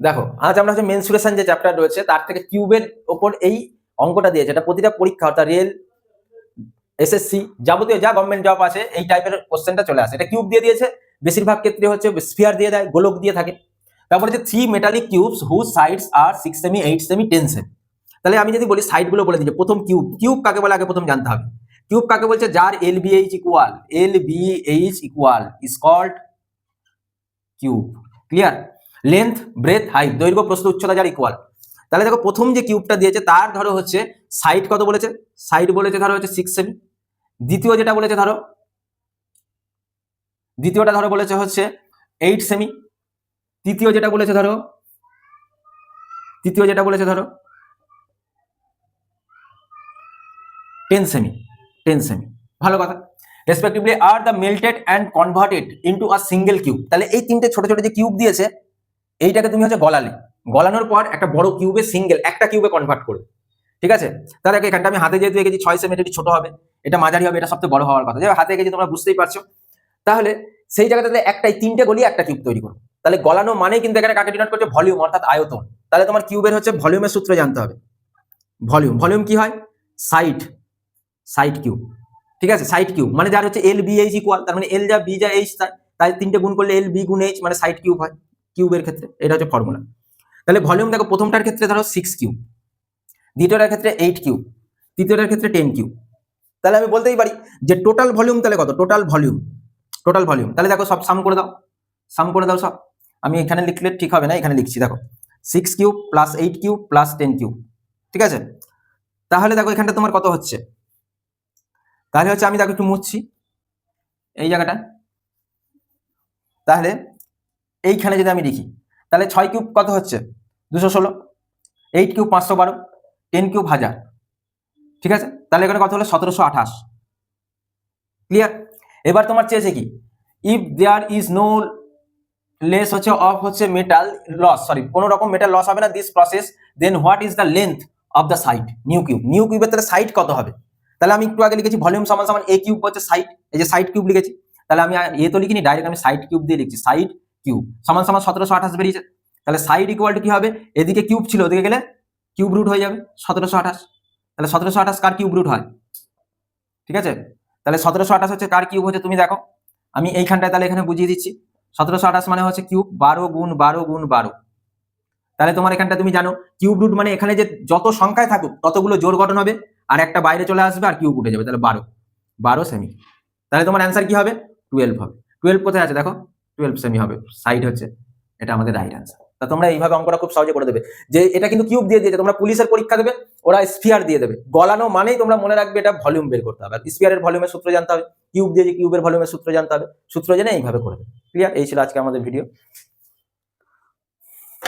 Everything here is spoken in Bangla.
দেখো, আজ আমরা হচ্ছে মেনসুরেশন যে চ্যাপ্টার রয়েছে, তার থেকে কিউবের ওপর এই অঙ্কটা দিয়েছে। এটা প্রতিটা পরীক্ষা, অর্থাৎ রেল এসএসসি যাবতীয় যা গভর্নমেন্ট জব আছে, এই টাইপের কোশ্চেনটা চলে আসে। এটা কিউব দিয়ে দিয়েছে। বেশিরভাগ ক্ষেত্রে হচ্ছে স্ফিয়ার দিয়ে দেয়, গোলক দিয়ে থাকে। তারপরে হচ্ছে three metallic cubes whose sides are six cm eight cm ten cm তাহলে আমি যদি বলি সাইডগুলো বলে দিচ্ছি প্রথম কিউব কিউব কাকে বলে আগে প্রথম জানতে হবে? কিউব কাকে বলছে? যার L B H equal L B H equal is cube clear length breadth height দৈর্ঘ্য, প্রস্থ, উচ্চতা যার ইকুয়াল তাহলে দেখো প্রথম যে কিউবটা দিয়েছে, তার ধরো হচ্ছে সাইড কত বলেছে? সাইড বলেছে ধরো হচ্ছে সিক্স সেমি দ্বিতীয় যেটা বলেছে ধরো, দ্বিতীয়টা ধরো বলেছে হচ্ছে এইট সেমি তৃতীয় যেটা বলেছে ধরো, তৃতীয় যেটা বলেছে ধরো টেন সেমি টেন সেমি ভালো কথা। Respectively are the melted and converted into a single cube তাহলে এই তিনটে ছোট ছোট যে কিউব দিয়েছে এইটাকে তুমি হচ্ছে গলালে। গলানোর পর একটা বড় কিউবে সিঙ্গেল একটা কিউবে কনভার্ট করবে। ঠিক আছে? তাহলে এখানটা আমি হাতে যেহেতু এঁকেছি, ছয় সেমি একটু ছোট হবে। এটা মাঝারি হবে, এটা সবচেয়ে বড় হওয়ার কথা। যেভাবে হাতে এঁকেছি, তোমরা বুঝতেই পারছ। তাহলে সেই জায়গাটাতে একটাই, তিনটে গলিয়ে একটা কিউব তৈরি করো। তাহলে গলানো মানেই কিন্তু এখানে কাকে ডিনোট করছে? ভলিউম অর্থাৎ আয়তন। তাহলে তোমার কিউবের হচ্ছে ভলিউমের সূত্র জানতে হবে। ভলিউম ভলিউম কি হয়? সাইট সাইট কিউব ঠিক আছে? সাইট কিউব মানে যার হচ্ছে এল বি এইচ ইকুয়াল তার মানে এল যা বি যা এইচ তাই তিনটে গুণ করলে এল বি গুণ এইচ মানে সাইট কিউব হয়। কিউবের ক্ষেত্রে, এটা হচ্ছে ফর্মুলা তাহলে ভলিউম দেখো প্রথমটার ক্ষেত্রে ধরো সিক্স কিউব, দ্বিতীয়টার ক্ষেত্রে এইট কিউব, তৃতীয়টার ক্ষেত্রে টেন কিউব। তাহলে আমি বলতেই পারি যে টোটাল ভলিউম তাহলে কত? টোটাল ভলিউম টোটাল ভলিউম তাহলে দেখো সব সাম করে দাও সাম করে দাও সব। আমি এখানে লিখলে ঠিক হবে না, এখানে লিখছি, দেখো। Six cube plus eight cube plus ten cube, ঠিক আছে? তাহলে দেখো এখানটা তোমার কত হচ্ছে? তাহলে হচ্ছে আমি দেখো একটু মুছছি, এই জায়গাটা। তাহলে এইখানে যদি আমি লিখি, তাহলে ছয় কিউব কত হচ্ছে? দুশো ষোলো। এইট কিউব পাঁচশো বারো। টেন কিউব হাজার। ঠিক আছে? তাহলে এখানে কত হলো? সতেরোশো আঠাশ। ক্লিয়ার এবার তোমার চেয়েছে কি? If there is no less হচ্ছে অফ হচ্ছে মেটাল লস সরি কোনো রকম মেটাল লস হবে না। This process then what is the length of the side new cube. New কিউবের তাহলে সাইট কত হবে? তাহলে আমি একটু আগে লিখেছি ভলিউম সমান সমান এ কিউব হচ্ছে সাইট এই যে সাইট কিউব লিখেছি। তাহলে আমি এ তো লিখিনি ডাইরেক্ট আমি সাইট কিউব দিয়ে লিখছি। সাইট কিউব সমান সমান সতেরোশো আঠাশ বেরিয়েছে। তাহলে সাইড ইকুয়াল টু কি হবে? এদিকে কিউব ছিল, ওদিকে গেলে কিউব রুট হয়ে যাবে, সতেরোশো আঠাশ। তাহলে সতেরোশো আঠাশ কার কিউব রুট হয়? ঠিক আছে? তাহলে সতেরোশো আঠাশ হচ্ছে কার কিউব হচ্ছে? তুমি দেখো, আমি এইখানটায় তাহলে এখানে বুঝিয়ে দিচ্ছি। সতেরোশো আঠাশ মানে হচ্ছে কিউব বারো গুণ বারো গুণ বারো। তাহলে তোমার এখানটা তুমি জানো কিউব রুট মানে এখানে যে যত সংখ্যায় থাকুক, ততগুলো জোর গঠন হবে, আর একটা বাইরে চলে আসবে আর কিউব উঠে যাবে, তাহলে বারো। বারো সেমি তাহলে তোমার অ্যান্সার কি হবে? টুয়েলভ হবে। টুয়েলভ কোথায় আছে দেখো? টুয়েলভ সেমি হবে। সাইড হচ্ছে, এটা আমাদের রাইট অ্যান্সার তা তোমরা এইভাবে অঙ্কটা খুব সহজে করে দেবে। যে এটা কিন্তু কিউব দিয়ে দিয়েছে, তোমরা পুলিশের পরীক্ষা দেবে, ওরা স্পিয়ার দিয়ে দেবে। গলানো মানেই তোমরা মনে রাখবে এটা ভলিউম বের করতে হবে। স্পিয়ারের ভলিউমের সূত্র জানতে হবে কিউব দিয়ে যে কিউবের ভলিউমের সূত্র জানতে হবে, সূত্র জেনে এইভাবে করে দেবে। ক্লিয়ার এই ছিল আজকে আমাদের ভিডিও